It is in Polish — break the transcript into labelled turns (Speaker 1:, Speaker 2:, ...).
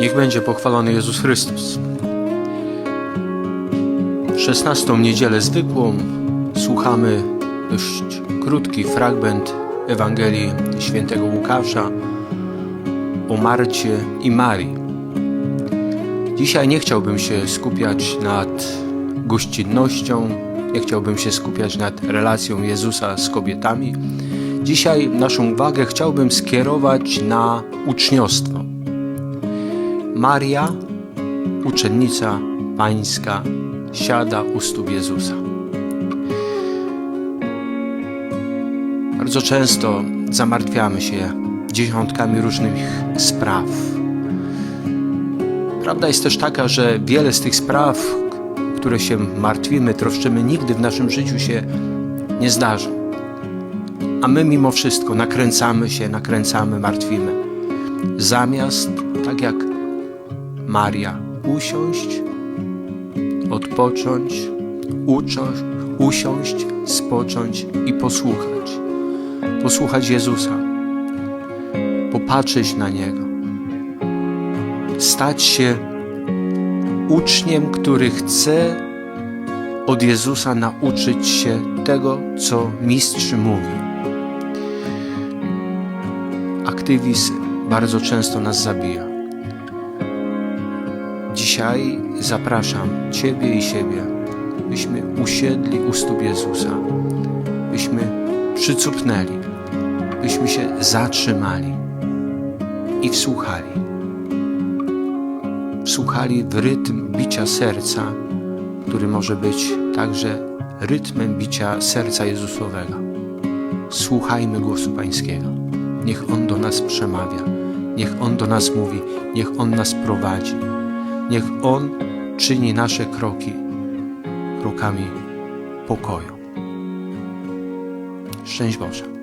Speaker 1: Niech będzie pochwalony Jezus Chrystus. W 16 niedzielę zwykłą słuchamy dość krótki fragment Ewangelii świętego Łukasza o Marcie i Marii. Dzisiaj nie chciałbym się skupiać nad gościnnością, nie chciałbym się skupiać nad relacją Jezusa z kobietami. Dzisiaj naszą uwagę chciałbym skierować na uczniostwo. Maria, uczennica pańska, siada u stóp Jezusa. Bardzo często zamartwiamy się dziesiątkami różnych spraw. Prawda jest też taka, że wiele z tych spraw, które się martwimy, troszczymy, nigdy w naszym życiu się nie zdarzą. A my mimo wszystko nakręcamy się, nakręcamy, martwimy. Zamiast, tak jak Maria, usiąść, odpocząć, ucząć, usiąść, spocząć i posłuchać. Posłuchać Jezusa, popatrzeć na Niego, stać się uczniem, który chce od Jezusa nauczyć się tego, co mistrz mówi. Aktywizm bardzo często nas zabija. Dzisiaj zapraszam Ciebie i siebie, byśmy usiedli u stóp Jezusa, byśmy przycupnęli, byśmy się zatrzymali i wsłuchali. Wsłuchali w rytm bicia serca, który może być także rytmem bicia serca Jezusowego. Słuchajmy głosu Pańskiego. Niech On do nas przemawia, niech On do nas mówi, niech On nas prowadzi, niech On czyni nasze kroki krokami pokoju. Szczęść Boże.